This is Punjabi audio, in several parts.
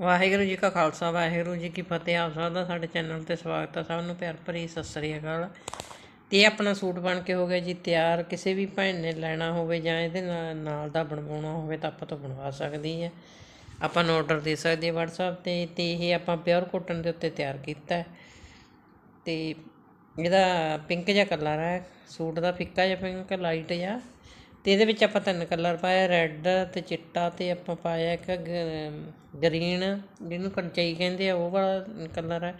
ਵਾਹਿਗੁਰੂ ਜੀ ਕਾ ਖਾਲਸਾ, ਵਾਹਿਗੁਰੂ ਜੀ ਕੀ ਫਤਿਹ। ਆਪ ਸਭ ਦਾ ਸਾਡੇ ਚੈਨਲ ਤੇ ਸਵਾਗਤ ਹੈ ਸਭ ਨੂੰ ਪਿਆਰ ਭਰੀ ਸਤਿ ਸ੍ਰੀ ਅਕਾਲ। ਤੇ ਇਹ ਆਪਣਾ ਸੂਟ ਬਣ ਕੇ ਹੋ ਗਿਆ ਜੀ, ਤਿਆਰ। ਕਿਸੇ ਵੀ ਭੈਣ ਨੇ ਲੈਣਾ ਹੋਵੇ ਜਾਂ ਇਹਦੇ ਨਾਲ ਨਾਲ ਦਾ ਬਣਵਾਉਣਾ ਹੋਵੇ ਤਾਂ ਆਪਾਂ ਤੋਂ ਬਣਵਾ ਸਕਦੀ ਹੈ ਆਪਾਂ ਨੂੰ ਆਰਡਰ ਦੇ ਸਕਦੇ ਹਾਂ WhatsApp ਤੇ। ਤੇ ਇਹ ਆਪਾਂ ਪਿਓਰ ਕੋਟਨ ਦੇ ਉੱਤੇ ਤਿਆਰ ਕੀਤਾ ਹੈ। ਤੇ ਇਹਦਾ ਪਿੰਕ ਜਿਹਾ ਕਲਰ ਹੈ। ਸੂਟ ਦਾ ਫਿੱਕਾ ਜਿਹਾ ਪਿੰਕ ਲਾਈਟ ਜਿਹਾ। ਅਤੇ ਇਹਦੇ ਵਿੱਚ ਆਪਾਂ ਤਿੰਨ ਕਲਰ ਪਾਇਆ ਰੈੱਡ ਅਤੇ ਚਿੱਟਾ ਅਤੇ ਆਪਾਂ ਪਾਇਆ ਇੱਕ ਗਰੀਨ ਜਿਹਨੂੰ ਕੰਚਈ ਕਹਿੰਦੇ ਆ, ਉਹ ਵਾਲਾ ਕਲਰ ਹੈ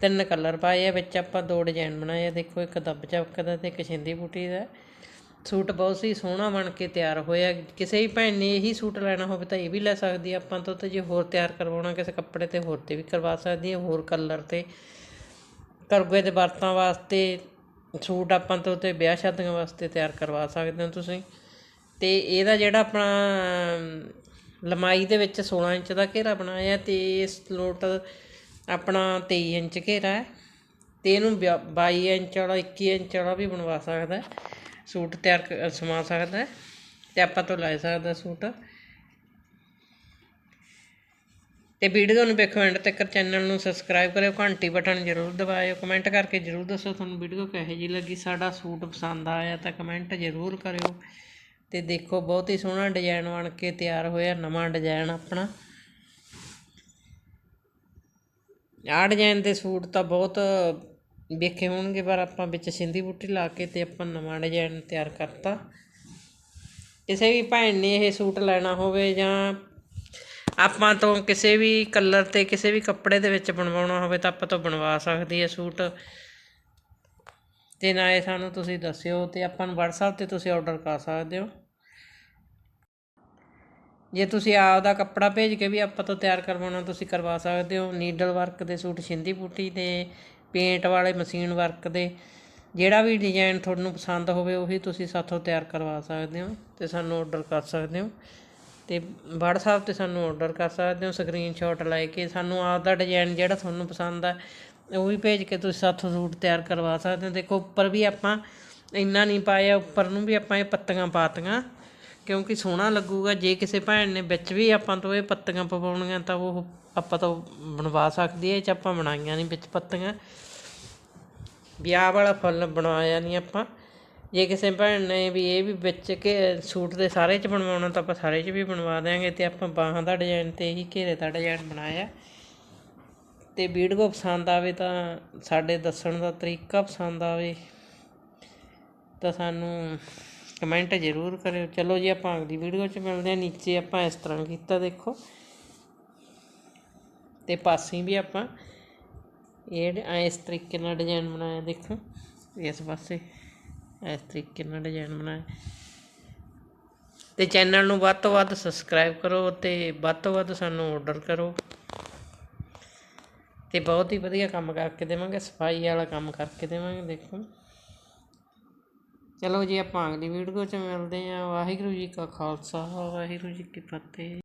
ਤਿੰਨ ਕਲਰ ਪਾਏ ਆ, ਵਿੱਚ ਆਪਾਂ ਦੋ ਡਿਜ਼ਾਈਨ ਬਣਾਏ ਆ। ਦੇਖੋ, ਇੱਕ ਦੱਬ ਚੌਕ ਦਾ ਅਤੇ ਇੱਕ ਛਿੰਦੀ ਬੂਟੀ ਦਾ। ਸੂਟ ਬਹੁਤ ਹੀ ਸੋਹਣਾ ਬਣ ਕੇ ਤਿਆਰ ਹੋਇਆ। ਕਿਸੇ ਵੀ ਭੈਣ ਨੇ ਇਹੀ ਸੂਟ ਲੈਣਾ ਹੋਵੇ ਤਾਂ ਇਹ ਵੀ ਲੈ ਸਕਦੀ ਆਪਾਂ ਤੋਂ ਤੇ ਜੇ ਹੋਰ ਤਿਆਰ ਕਰਵਾਉਣਾ, ਕਿਸੇ ਕੱਪੜੇ ਤੇ ਹੋਰ ਤੇ ਵੀ ਕਰਵਾ ਸਕਦੀ ਹੈ ਹੋਰ ਕਲਰ ਤੇ। ਕਰਗੇ ਦੇ ਵਰਤਾਂ ਵਾਸਤੇ ਸੂਟ ਆਪਾਂ ਤੋਂ ਤੇ ਵਿਆਹ ਸ਼ਾਦੀਆਂ ਵਾਸਤੇ ਤਿਆਰ ਕਰਵਾ ਸਕਦੇ ਹੋ ਤੁਸੀਂ। ਅਤੇ ਇਹਦਾ ਜਿਹੜਾ ਆਪਣਾ ਲੰਮਾਈ ਦੇ ਵਿੱਚ 16 ਇੰਚ ਦਾ ਘੇਰਾ ਬਣਾਇਆ ਅਤੇ ਇਸ ਲੋਟ ਆਪਣਾ ਤੇਈ ਇੰਚ ਘੇਰਾ ਹੈ। ਅਤੇ ਇਹਨੂੰ 22 ਇੰਚ ਵਾਲਾ 21 ਇੰਚ ਵਾਲਾ ਵੀ ਬਣਵਾ ਸਕਦਾ ਸੂਟ ਤਿਆਰ ਕ- ਸਮਾ ਸਕਦਾ ਅਤੇ ਆਪਾਂ ਤੋਂ ਲੈ ਸਕਦਾ ਸੂਟ। ਤੇ ਵੀਡੀਓ ਨੂੰ ਵੇਖੋ ਐਂਡ ਤੱਕ, ਚੈਨਲ ਨੂੰ ਸਬਸਕ੍ਰਾਈਬ ਕਰਿਓ, ਘੰਟੀ ਬਟਨ ਜ਼ਰੂਰ ਦਬਾਇਓ, ਕਮੈਂਟ ਕਰਕੇ ਜ਼ਰੂਰ ਦੱਸੋ ਤੁਹਾਨੂੰ ਵੀਡੀਓ ਕਿਹੋ ਜਿਹੀ ਲੱਗੀ, ਸਾਡਾ ਸੂਟ ਪਸੰਦ ਆਇਆ ਤਾਂ ਕਮੈਂਟ ਜ਼ਰੂਰ ਕਰਿਓ। ਤੇ ਦੇਖੋ, ਬਹੁਤ ਹੀ ਸੋਹਣਾ ਡਿਜ਼ਾਈਨ ਬਣ ਕੇ ਤਿਆਰ ਹੋਇਆ, ਨਵਾਂ ਡਿਜ਼ਾਈਨ ਆਪਣਾ। ਆਹ ਡਿਜ਼ਾਈਨ ਦੇ ਸੂਟ ਤਾਂ ਬਹੁਤ ਵੇਖੇ ਹੋਣਗੇ, ਪਰ ਆਪਾਂ ਵਿੱਚ ਸਿੰਧੀ ਬੂਟੀ ਲਾ ਕੇ ਤੇ ਆਪਾਂ ਨਵਾਂ ਡਿਜ਼ਾਈਨ ਤਿਆਰ ਕਰਤਾ। ਕਿਸੇ ਵੀ ਭੈਣ ਨੇ ਇਹ ਸੂਟ ਲੈਣਾ ਹੋਵੇ ਜਾਂ ਆਪਾਂ ਤੋਂ ਕਿਸੇ ਵੀ ਕਲਰ ਤੇ, ਕਿਸੇ ਵੀ ਕੱਪੜੇ ਦੇ ਵਿੱਚ ਬਣਵਾਉਣਾ ਹੋਵੇ ਤਾਂ ਆਪਾਂ ਤੋਂ ਬਣਵਾ ਸਕਦੀ ਹੈ ਸੂਟ। ਤੇ ਨਾਲੇ ਸਾਨੂੰ ਤੁਸੀਂ ਦੱਸਿਓ ਅਤੇ ਆਪਾਂ ਨੂੰ ਵਟਸਐਪ ਤੇ ਤੁਸੀਂ ਆਰਡਰ ਕਰ ਸਕਦੇ ਹੋ। ਜੇ ਤੁਸੀਂ ਆਪ ਦਾ ਕੱਪੜਾ ਭੇਜ ਕੇ ਵੀ ਆਪਾਂ ਤੋਂ ਤਿਆਰ ਕਰਵਾਉਣਾ, ਤੁਸੀਂ ਕਰਵਾ ਸਕਦੇ ਹੋ। ਨੀਡਲ ਵਰਕ ਦੇ ਸੂਟ ਛਿੰਦੀ ਬੂਟੀ ਦੇ ਪੇਂਟ ਵਾਲੇ ਮਸ਼ੀਨ ਵਰਕ ਦੇ, ਜਿਹੜਾ ਵੀ ਡਿਜ਼ਾਈਨ ਤੁਹਾਨੂੰ ਪਸੰਦ ਹੋਵੇ, ਉਹੀ ਤੁਸੀਂ ਸਾਥੋਂ ਤਿਆਰ ਕਰਵਾ ਸਕਦੇ ਹੋ ਤੇ ਸਾਨੂੰ ਆਰਡਰ ਕਰ ਸਕਦੇ ਹੋ। ਤੇ WhatsApp ਤੇ ਸਾਨੂੰ ਆਰਡਰ ਕਰ ਸਕਦੇ ਹੋ ਸਕਰੀਨਸ਼ਾਟ ਲੈ ਕੇ। ਸਾਨੂੰ ਆਪ ਦਾ ਡਿਜ਼ਾਈਨ ਜਿਹੜਾ ਤੁਹਾਨੂੰ ਪਸੰਦ ਆ ਉਹ ਵੀ ਭੇਜ ਕੇ ਤੁਸੀਂ ਸਾਥੋਂ ਸੂਟ ਤਿਆਰ ਕਰਵਾ ਸਕਦੇ ਹੋ। ਦੇਖੋ, ਉੱਪਰ ਵੀ ਆਪਾਂ ਇੰਨਾ ਨਹੀਂ ਪਾਇਆ, ਉੱਪਰ ਨੂੰ ਵੀ ਆਪਾਂ ਇਹ ਪੱਤੀਆਂ ਪਾਤੀਆਂ, ਕਿਉਂਕਿ ਸੋਹਣਾ ਲੱਗੂਗਾ। ਜੇ ਕਿਸੇ ਭੈਣ ਨੇ ਵਿੱਚ ਵੀ ਆਪਾਂ ਤੋਂ ਇਹ ਪੱਤੀਆਂ ਪਵਾਉਣੀਆਂ, ਤਾਂ ਉਹ ਆਪਾਂ ਤੋਂ ਬਣਵਾ ਸਕਦੀ ਹੈ। ਇਹ 'ਚ ਆਪਾਂ ਬਣਾਈਆਂ ਨਹੀਂ ਵਿੱਚ ਪੱਤੀਆਂ। ਵਿਆਹ ਵਾਲਾ ਫੁੱਲ ਬਣਵਾਇਆ ਨਹੀਂ ਆਪਾਂ। ਜੇ ਕਿਸੇ ਭੈਣ ਨੇ ਵੀ ਇਹ ਵੀ ਵਿੱਚ ਕੇ ਸੂਟ ਦੇ ਸਾਰੇ 'ਚ ਬਣਵਾਉਣਾ, ਤਾਂ ਆਪਾਂ ਸਾਰੇ 'ਚ ਵੀ ਬਣਵਾ ਦਿਆਂਗੇ। ਤੇ ਆਪਾਂ ਬਾਹਾਂ ਦਾ ਡਿਜ਼ਾਈਨ ਤੇ ਇਹੀ ਘੇਰੇ ਦਾ ਡਿਜ਼ਾਈਨ ਬਣਾਇਆ। ਅਤੇ ਵੀਡੀਓ ਪਸੰਦ ਆਵੇ ਤਾਂ ਸਾਡੇ ਦੱਸਣ ਦਾ ਤਰੀਕਾ ਪਸੰਦ ਆਵੇ ਤਾਂ ਸਾਨੂੰ ਕਮੈਂਟ ਜ਼ਰੂਰ ਕਰਿਓ। ਚਲੋ ਜੀ, ਆਪਾਂ ਅਗਲੀ ਵੀਡੀਓ 'ਚ ਮਿਲਦੇ ਹਾਂ। ਨੀਚੇ ਆਪਾਂ ਇਸ ਤਰ੍ਹਾਂ ਕੀਤਾ, ਦੇਖੋ। ਤੇ ਪਾਸੇ ਵੀ ਆਪਾਂ ਇਹ ਇਸ ਤਰੀਕੇ ਨਾਲ ਡਿਜ਼ਾਈਨ ਬਣਾਇਆ, ਦੇਖੋ। ਇਸ ਪਾਸੇ ਇਸ ਤਰੀਕੇ ਨਾਲ ਡਿਜ਼ਾਈਨ ਬਣਾਇਆ। ਤੇ ਚੈਨਲ ਨੂੰ ਵੱਧ ਤੋਂ ਵੱਧ ਸਬਸਕ੍ਰਾਈਬ ਕਰੋ ਤੇ ਵੱਧ ਤੋਂ ਵੱਧ ਸਾਨੂੰ ਆਰਡਰ ਕਰੋ। ਅਤੇ ਬਹੁਤ ਹੀ ਵਧੀਆ ਕੰਮ ਕਰਕੇ ਦੇਵਾਂਗੇ, ਸਫ਼ਾਈ ਵਾਲਾ ਕੰਮ ਕਰਕੇ ਦੇਵਾਂਗੇ, ਦੇਖੋ। ਚਲੋ ਜੀ, ਆਪਾਂ ਅਗਲੀ ਵੀਡੀਓ 'ਚ ਮਿਲਦੇ ਹਾਂ। ਵਾਹਿਗੁਰੂ ਜੀ ਕਾ ਖਾਲਸਾ, ਵਾਹਿਗੁਰੂ ਜੀ ਕੀ ਫਤਿਹ।